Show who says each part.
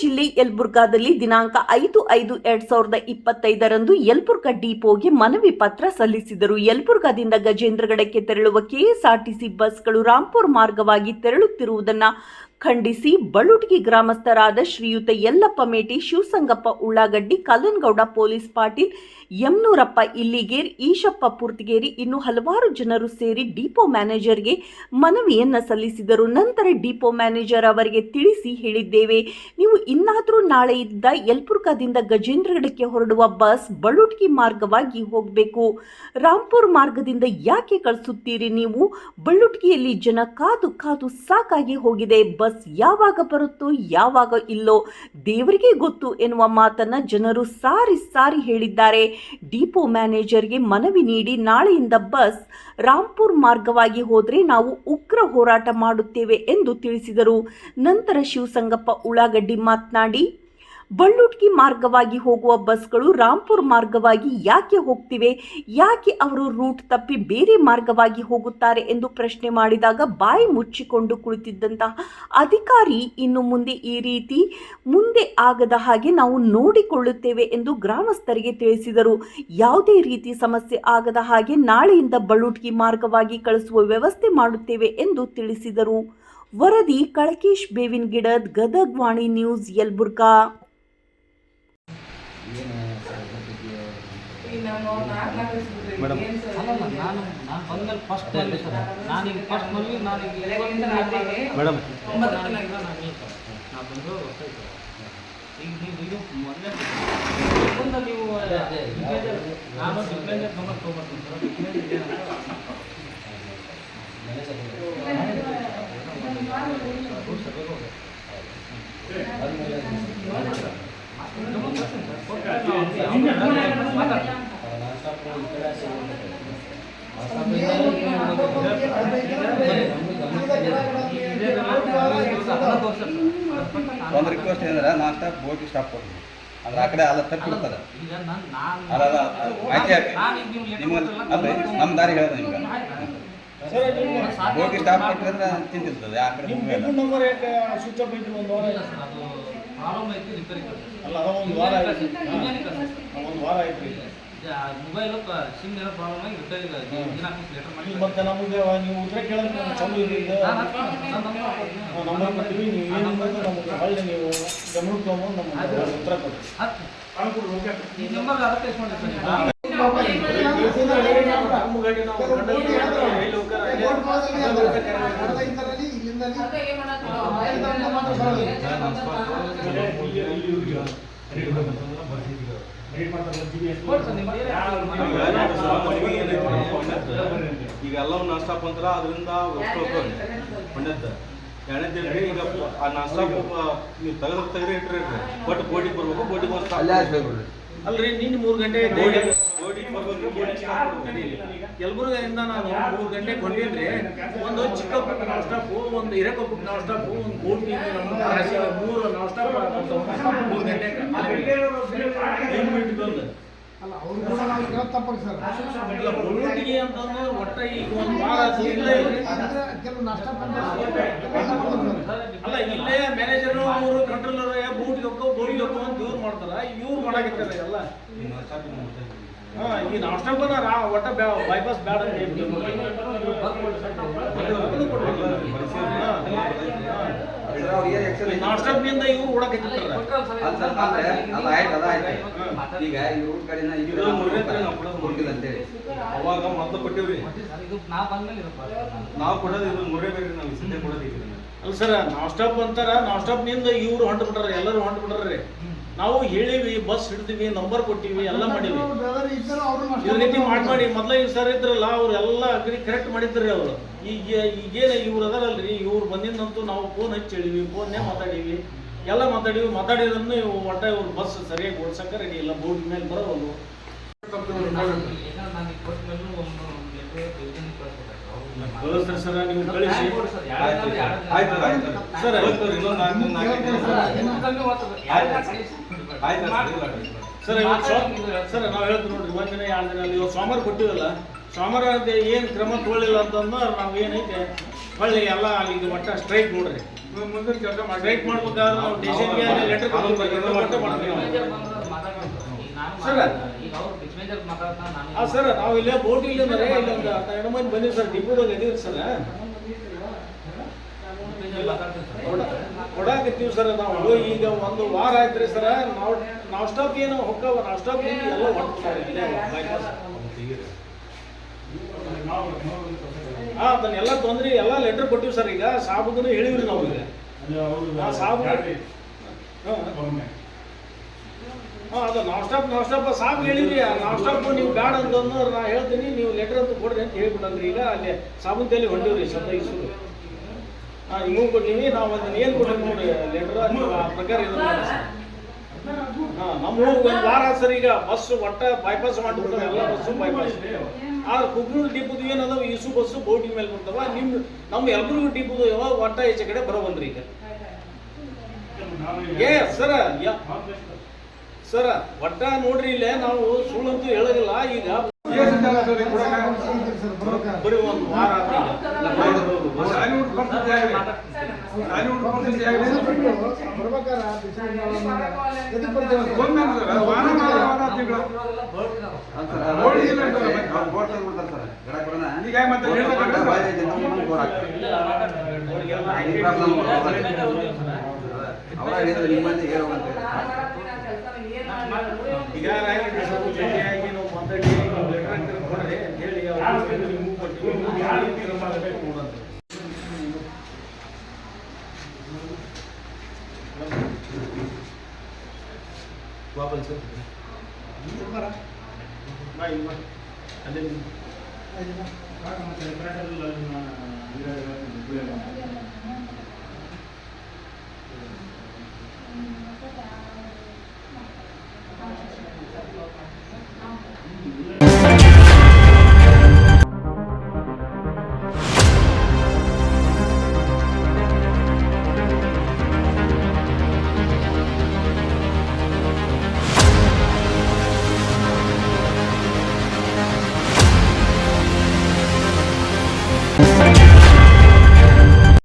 Speaker 1: ಜಿಲ್ಲೆ ಯಲ್ಬುರ್ಗಾದಲ್ಲಿ ದಿನಾಂಕ ಐದು ಐದು ಎರಡ್ ಸಾವಿರದ ಇಪ್ಪತ್ತೈದರಂದು ಯಲ್ಬುರ್ಗಾ ಡಿಪೋಗೆ ಮನವಿ ಪತ್ರ ಸಲ್ಲಿಸಿದರು. ಯಲ್ಬುರ್ಗಾದಿಂದ ಗಜೇಂದ್ರಗಡಕ್ಕೆ ತೆರಳುವ ಕೆಎಸ್ಆರ್ಟಿಸಿ ಬಸ್ಗಳು ರಾಂಪುರ್ ಮಾರ್ಗವಾಗಿ ತೆರಳುತ್ತಿರುವುದನ್ನು ಖಂಡಿಸಿ ಬಳುಟಗಿ ಗ್ರಾಮಸ್ಥರಾದ ಶ್ರೀಯುತ ಯಲ್ಲಪ್ಪ ಮೇಟಿ, ಶಿವಸಂಗಪ್ಪ ಉಳ್ಳಾಗಡ್ಡಿ, ಕಲ್ಲನ್ಗೌಡ ಪೊಲೀಸ್ ಪಾಟೀಲ್, ಯಮ್ನೂರಪ್ಪ ಇಲ್ಲಿಗೇರ್, ಈಶಪ್ಪ ಪೂರ್ತಿಗೇರಿ ಇನ್ನು ಹಲವಾರು ಜನರು ಸೇರಿ ಡಿಪೋ ಮ್ಯಾನೇಜರ್ಗೆ ಮನವಿಯನ್ನು ಸಲ್ಲಿಸಿದರು. ನಂತರ ಡಿಪೋ ಮ್ಯಾನೇಜರ್ ಅವರಿಗೆ ತಿಳಿಸಿ ಹೇಳಿದ್ದೇವೆ, ನೀವು ಇನ್ನಾದರೂ ನಾಳೆಯಿಂದ ಯಲ್ಪುರ್ಕಾದಿಂದ ಗಜೇಂದ್ರಗಡಕ್ಕೆ ಹೊರಡುವ ಬಸ್ ಬಳುಟ್ಗಿ ಮಾರ್ಗವಾಗಿ ಹೋಗಬೇಕು. ರಾಂಪುರ್ ಮಾರ್ಗದಿಂದ ಯಾಕೆ ಕಳಿಸುತ್ತೀರಿ ನೀವು? ಬಳ್ಳುಟ್ಗಿಯಲ್ಲಿ ಜನ ಕಾದು ಕಾದು ಸಾಕಾಗಿ ಹೋಗಿದೆ. ಬಸ್ ಯಾವಾಗ ಬರುತ್ತೋ, ಯಾವಾಗ ಇಲ್ಲೋ ದೇವರಿಗೆ ಗೊತ್ತು ಎನ್ನುವ ಮಾತನ್ನ ಜನರು ಸಾರಿ ಸಾರಿ ಹೇಳಿದ್ದಾರೆ. ಡಿಪೋ ಮ್ಯಾನೇಜರ್ಗೆ ಮನವಿ ನೀಡಿ ನಾಳೆಯಿಂದ ಬಸ್ ರಾಂಪುರ್ ಮಾರ್ಗವಾಗಿ ಹೋದರೆ ನಾವು ಉಗ್ರ ಹೋರಾಟ ಮಾಡುತ್ತೇವೆ ಎಂದು ತಿಳಿಸಿದರು. ನಂತರ ಶಿವಸಂಗಪ್ಪ ಉಳ್ಳಾಗಡ್ಡಿ ಮಾತನಾಡಿ. ಬಳ್ಳುಟ್ಗಿ ಮಾರ್ಗವಾಗಿ ಹೋಗುವ ಬಸ್ಗಳು ರಾಂಪುರ್ ಮಾರ್ಗವಾಗಿ ಯಾಕೆ ಹೋಗ್ತಿವೆ? ಯಾಕೆ ಅವರು ರೂಟ್ ತಪ್ಪಿ ಬೇರೆ ಮಾರ್ಗವಾಗಿ ಹೋಗುತ್ತಾರೆ ಎಂದು ಪ್ರಶ್ನೆ ಮಾಡಿದಾಗ ಬಾಯಿ ಮುಚ್ಚಿಕೊಂಡು ಕುಳಿತಿದ್ದಂತಹ ಅಧಿಕಾರಿ ಇನ್ನು ಮುಂದೆ ಈ ರೀತಿ ಮುಂದೆ ಆಗದ ಹಾಗೆ ನಾವು ನೋಡಿಕೊಳ್ಳುತ್ತೇವೆ ಎಂದು ಗ್ರಾಮಸ್ಥರಿಗೆ ತಿಳಿಸಿದರು. ಯಾವುದೇ ರೀತಿ ಸಮಸ್ಯೆ ಆಗದ ಹಾಗೆ ನಾಳೆಯಿಂದ ಬಳುಟ್ಗಿ ಮಾರ್ಗವಾಗಿ ಕಳಿಸುವ ವ್ಯವಸ್ಥೆ ಮಾಡುತ್ತೇವೆ ಎಂದು ತಿಳಿಸಿದರು. ವರದಿ Kalakesh Bevinagidad Gadag Vani news, Yelburga.
Speaker 2: Madam.
Speaker 3: ಅಲ್ಲಲ್ಲ ನಾನು ನಾನು ಬಂದ್ಮೇಲೆ ಫಸ್ಟ್ ಬಂದೆ ಸರ್ ನಾನೀಗ ಫಸ್ಟ್ ಮದುವೆ ನಾನೀಗ
Speaker 2: ಮೇಡಮ್
Speaker 3: ನಾ ಬಂದು ಗೊತ್ತಾಯ್ತು ಈಗ ನೀವು ಇದು ಮೊದಲೇ ಬಂದ ನೀವು ಡಿಪ್ಲೇಜರ್ ನಾನು ಡಿಪ್ಲೇಜರ್ ನಂಬರ್ ತೊಗೊಂಬರ್ತೀನಿ ಸರ್ ಡಿಪ್ಲೇಜರ್ ಏನಂತ
Speaker 4: ಒಂದು ರಿಕ್ವೆಸ್ಟ್ ಏನಂದ್ರೆ ನಾಷ್ಟ ಬೋಟಿ ಸ್ಟಾಪ್ ಕೊಡಿ ಅಂದ್ರೆ ಆ ಕಡೆ ಅಲ್ಲ ತಪ್ಪಿಡ್ತದೆ
Speaker 3: ನಾನು ನಾನು
Speaker 4: ಅಲ್ಲ ಅಲ್ಲ
Speaker 3: ಲೆಕ್ಕ
Speaker 4: ನಿಮ್ಗೆ ಅಲ್ರಿ ನಮ್ಮ ದಾರಿ ಹೇಳೋದು ನಿಮ್ಗೆ ಬೋಟಿ ಸ್ಟಾಪ್ ಕೊಟ್ಟಿದ್ರೆ ತಿಂತಿರ್ತದೆ, ಆ ಕಡೆ.
Speaker 5: ನಂಬರ್ ಸ್ವಿಚ್ ಆಫ್ ಐತಿ ಒಂದು
Speaker 3: ಪ್ರಾಬ್ಲಮ್ ಐತಿ ರಿಪೇರಿ
Speaker 5: ಅಲ್ಲ ಅದ ಒಂದು ವಾರ ಆಯ್ತು ಒಂದು ವಾರ ಆಯ್ತು
Speaker 3: ಮೊಬೈಲ್ ಸಿಮ್ ಏನೋ ಪ್ರಾಬ್ಲಮ್ ಆಗಿ ರಿಪೇರಿ ದಿನ ಲೆಟರ್ ಮಾಡಿ
Speaker 5: ಮತ್ತೆ ನಮಗೆ ನೀವು ಉತ್ತರ ಕೇಳೋದು ನಮ್ಮ ಇರಲಿಲ್ಲ
Speaker 3: ನಾನು ನೀವು ನಾನು ನಂಬರ್
Speaker 5: ಕೊಡ್ತೀವಿ ನೀವು ಏನು ಬಂದು ನಮಗೆ ಹೊಳ್ಳಿ ನೀವು ಗಮನಕ್ಕೆ ತೊಗೊಂಡು ನಮಗೆ ಉತ್ತರ ಕೊಡಿ.
Speaker 3: ಈ ನಂಬರ್ ಅದಕ್ಕೆ ಇಸ್ಕೊಂಡೆ ಸರ್ ನೀವು.
Speaker 2: ಈಗ ಎಲ್ಲವೂ ನಾಷ್ಟ ಅಂತರ? ಅದರಿಂದ ಹೊಂಡದ್ದು ಎರಡನೇ ಈಗ ಆ ನಾಷ್ಟ ನೀವು ತೆಗೆದ್ರೆ ತೆಗೆದ್ರೆ ಇಟ್ರಿ ಬಟ್ ಬೋಟಿಗೆ ಬರ್ಬೇಕು ಬೋಟಿಗೆ ಒಂದು
Speaker 5: ಅಲ್ರಿ ನಿನ್ನ ಮೂರು ಗಂಟೆ ಯಲಬುರ್ಗದಿಂದ ನಾನು ಮೂರು ಗಂಟೆ ಹೊಂಟೇನ್ರಿ ಒಂದು ಚಿಕ್ಕ ಪುಟ್ಟ ನಾವ್ ಸ್ಟಾಪು ಒಂದು ಹಿರೇಕ ನಾವ್ ಸ್ಟಾಪು ಒಂದು ಬೋಟಿ ಮೂರು ನಾವ್ ಸ್ಟಾಪ್ ಮೂರು ಗಂಟೆ ಒಟ್ಟ ಈಗ ಒಂದು ಕೆಲವು ಆತು, ಇಲ್ಲೇ ಇಲ್ರಿ. ಅಲ್ಲ ಇಲ್ಲೇ ಮ್ಯಾನೇಜರ್ ಅವರು ಕಂಟ್ರೋಲರ್ ಬೂಟ್ ಹೋಗೋ ಬೋಟಿ ಹೋಗೋ ಅಂತ ಇವ್ರು ಮಾಡ್ತಾರ. ಇವ್ರು ಮಾಡಾಕತ್ತಾರ ಎಲ್ಲ. ಹಾ ಈಗ ನಾಷ್ಟ ಬಂದಾರ. ಒಟ್ಟ ಬೈಪಾಸ್ ಬೇಡ ಅಂತ ಹೇಳ್ಬಿಟ್ಟು. ನಾಷ್ಟದಿಂದ ಇವ್ರು ಓಡಾಕತ್ತಿರ್ತಾರ.
Speaker 4: ಈಗ ಇವ್ರ ಕಡೆನ
Speaker 2: ಇದು ಅವಾಗ ಮೊದಲು ಕೊಟ್ಟಿವ್ರಿ.
Speaker 3: ನಾವು ಬಂದ್ಮೇಲೆ
Speaker 2: ನಾವು ಕೊಡೋದು ಇದು ಮೂರೇ ಬೇರೆ ನಾವು ಸಿದ್ಧ ಕೊಡೋದಿಲ್ಲ
Speaker 5: ಅಲ್ಲ ಸರ್ ನಾವ್ ಸ್ಟಾಪ್ ಅಂತಾರ ನಾವ್ ಸ್ಟಾಪ್ನಿಂದ ಇವ್ರು ಹೊಂಟ ಬಿಟ್ಟಾರ ಎಲ್ಲರೂ ಹೊಂಟ ಬಿಟ್ಟಾರ್ರಿ ನಾವು ಹೇಳಿವಿ ಬಸ್ ಹಿಡಿದಿವಿ ನಂಬರ್ ಕೊಟ್ಟಿವಿ ಎಲ್ಲ ಮಾಡಿವಿ. ಈ ರೀತಿ ಮಾಡಿ ಮಾಡಿ ಮೊದ್ಲ ಈ ಸರ್ ಇದ್ರಲ್ಲ ಅವ್ರು ಎಲ್ಲ ಅಗ್ರಿ ಕರೆಕ್ಟ್ ಮಾಡಿದ್ರಿ ಅವ್ರು. ಈಗ ಈಗೇನ ಇವ್ರು ಅದಾರಲ್ರಿ ಇವ್ರು ಬಂದಿದ್ದಂತೂ ನಾವು ಫೋನ್ ಹಚ್ಚಿ ಹೇಳಿವಿ ಫೋನ್ನೇ ಮಾತಾಡೀವಿ. ಎಲ್ಲ ಮಾತಾಡಿದ್ರು ಮಾತಾಡಿದ್ರು ಇವು ಒಟ್ಟ ಇವ್ರು ಬಸ್ ಸರಿಯಾಗಿ ಓಡ್ಸಕ್ಕ ರೆಡಿ ಇಲ್ಲ ಬೋರ್ಡ್ ಮೇಲೆ ಬರೋವಲ್ಲು. ಕಳಿಸ್ರಿ ಸರ್ ನೀವು ಕಳಿಸಿ.
Speaker 3: ಸರ್,
Speaker 5: ಸರ್, ಇವತ್ತು ಸರ್ ನಾವು ಹೇಳ್ತೀವಿ ನೋಡ್ರಿ ಒಂದ್ ದಿನ ಎರಡು ದಿನ ಅಲ್ಲಿ ಇವತ್ತು ಸೋಮವಾರ ಕೊಟ್ಟಿವಲ್ಲ ಸೋಮವಾರ ಏನು ಕ್ರಮ ತಗೊಳ್ಳಿಲ್ಲ ಅಂತಂದ್ರೆ ನಾವು ಏನೈತೆ ಹೊಳ್ಳಿ ಎಲ್ಲ ಈಗ ಒಟ್ಟ ಸ್ಟ್ರೈಕ್ ನೋಡ್ರಿ.
Speaker 2: ಮುಂದೆ ಕೆಲಸ
Speaker 5: ಮಾಡ್ಬೇಕಾದ್ರೆ ನಾವು ಸ್ಟೇಷನ್ಗೆ ಲೆಟರ್ ಒಟ್ಟ ಸರ್.
Speaker 3: ಈಗ ಅವ್ರು ಮ್ಯಾನೇಜರ್ ಮಾತಾಡ್ತಾ ನಾನು
Speaker 5: ಸರ್ ನಾವು ಇಲ್ಲೇ ಬೋಟ್ ಇಲ್ಲ ಅಂದ್ರೆ ಇಲ್ಲೊಂದು ಹನ್ನೆರಡು ಮಂದಿ ಬಂದಿವಿ ಸರ್ ಡಿಪೋದಾಗ ಇದೀವಿ ಸರ್.
Speaker 3: ಮ್ಯಾನೇಜರ್ ಮಾತಾಡ್ತೀನಿ ಸರ್.
Speaker 5: ಕೊಡಾಕತ್ತೀವಿ ಸರ್ ನಾವು ಈಗ ಒಂದು ವಾರ ಆಯ್ತ್ರಿ ಸರ್. ನಾವು ನಾವು ಸ್ಟಾಪ್ ಏನು ಹೊಕ್ಕವ ನಾವು ಸ್ಟಾಪ್ ಎಲ್ಲ ಹೊಟ್ಟು ಸರ್ ಇಲ್ಲೇ. ಹಾ ಅದನ್ನೆಲ್ಲ ತೊಂದ್ರೆ ಎಲ್ಲ ಲೆಟರ್ ಕೊಟ್ಟಿವಿ ಸರ್ ಈಗ. ಸಾಬುದನ್ನು ಹೇಳಿವ್ರಿ ನಾವು ಈಗ. ಹಾ ಸಾಬು ಹಾಂ. ಅದು ನಾವ್ ಸ್ಟಾಪ್ ಸಾಬ್ ಹೇಳಿರಿ ನಾವ್ ಸ್ಟಾಪ್ ನೀವು ಬ್ಯಾಡ ಅಂತಂದ್ರೆ ನಾ ಹೇಳ್ತೀನಿ ನೀವು ಲೆಟರ್ ಅಂತ ಕೊಡ್ರಿ ಅಂತ ಹೇಳ್ಬಿಟ್ಟಂದ್ರಿ ಈಗ. ಅಲ್ಲಿ ಸಾಬೂನ್ ತಲೆ ಹೊಂಟಿವ್ರಿ ಸದ್ಯ ಇಸು ಹಾ ಹಿಂಗೂ ಕೊಟ್ಟಿವಿ ನಾವು ಅದನ್ನ ಏನು ಕೊಟ್ಟಿವಿ ನೋಡಿ ಲೆಟರ್ ಆ ಪ್ರಕಾರ ಇದು ಮಾಡಿ ಸರ್. ನಮ್ಮ ಒಂದು ವಾರ ಸರ್ ಈಗ ಬಸ್ ಒಟ್ಟ ಬೈಪಾಸ್ ಮಾಡ್ಬಿಡ್ತಾರೆ ಎಲ್ಲ ಬಸ್ಸು ಬೈಪಾಸ್ ಆದ್ರೆ ಕುಗ್ನೂರು ಡಿಪೋದು ಏನದಾವ ಇಸು ಬಸ್ಸು ಬೋಟಿ ಮೇಲೆ ಬರ್ತಾವ ನಿಮ್ ನಮ್ಮ ಎಲ್ಲರಿಗೂ ಡಿಪೋದು ಯಾವಾಗ ಒಟ್ಟ ಈಚೆ ಕಡೆ ಬರೋ ಬಂದ್ರಿ ಈಗ. ಏ ಸರ ಸರ ಒಟ್ಟ ನೋಡ್ರಿ ಇಲ್ಲೇ ನಾವು ಸುಳ್ಳಂತೂ ಹೇಳೋದಿಲ್ಲ ಈಗ ಬರೀ ಒಂದು ವಾರ
Speaker 4: ಅವರ ಹೇಳಿದ್ರೆ ನಿಮ್ಮಲ್ಲಿ ಹೇಳುವಂತ
Speaker 5: ಈಗ ಭೇಟಿಯಾಗಿ ನಾವು ಮಾತಾಡಿ ಲೆಟರ್ ಅಂತ ಹೇಳಿ. ನೀವು
Speaker 2: ವಾಪಸ್
Speaker 5: ಬಾ ಇಲ್ಲಿ ಬಾ. ಅಲ್ಲೇ ನಿಂತು.
Speaker 2: ಅಲ್ಲಿ